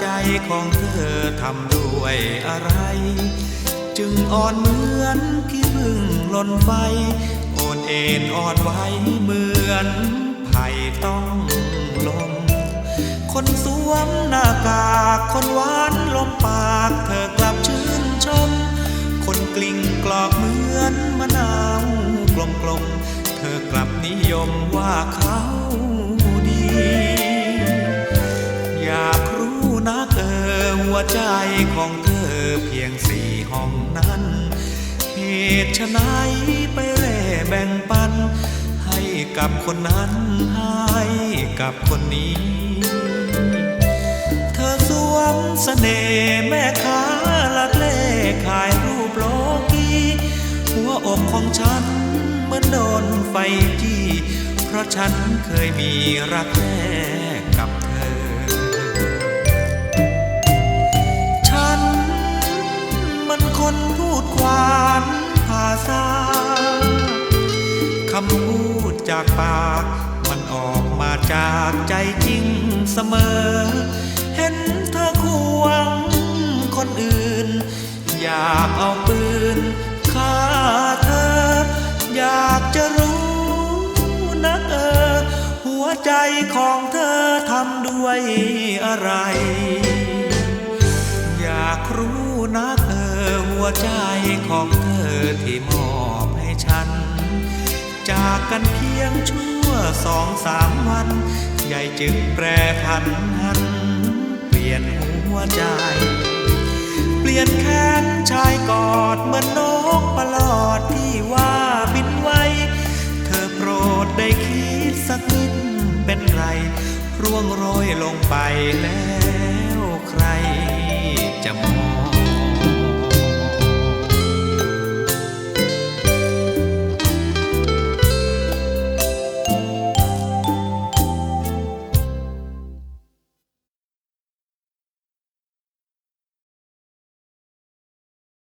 ใจของเธอทำด้วยอะไร จึงอ่อนเหมือนขี้พึ่งหล่นไฟโอนเอ็นอ่อนไหวเหมือนไผ่ต้องลม คนสวมหน้ากากคนหวานลมปากเธอกลับชื่นชม คนกลิ้งกรอกเหมือนมะนาวกลมๆเธอกลับนิยมว่าเขา ใจของเธอเพียงสี่ห้องนั้น เหตุไฉนไปเร่แบ่งปัน ให้กับคนนั้นให้กับคนนี้ เธอสวมเสน่ห์แม่ค้าลักเล่ขายรูปโลกีหัวอกของฉันเหมือนโดนไฟจี้ เพราะฉันเคยมีรักแรกกับำพูดจากปาก มันออกมาจากใจจริงเสมอ เห็นเธอควงคนอื่น อยากเอาปืนฆ่าเธอ อยากจะรู้นักเออ หัวใจของเธอทำด้วยอะไร อยากรู้นักเออ หัวใจของเธอที่มอบให้ฉัน จากกันเพียงชั่วสองสามวัน ใหญ่จึงแปรผันหัน เปลี่ยนหัวใจ เปลี่ยนแขนชายกอดเหมือนนกปลอดที่ว่าบินไวเธอโปรดได้คิดสักนิดเป็นไร ร่วงโรยลงไปแล้วใครจะมา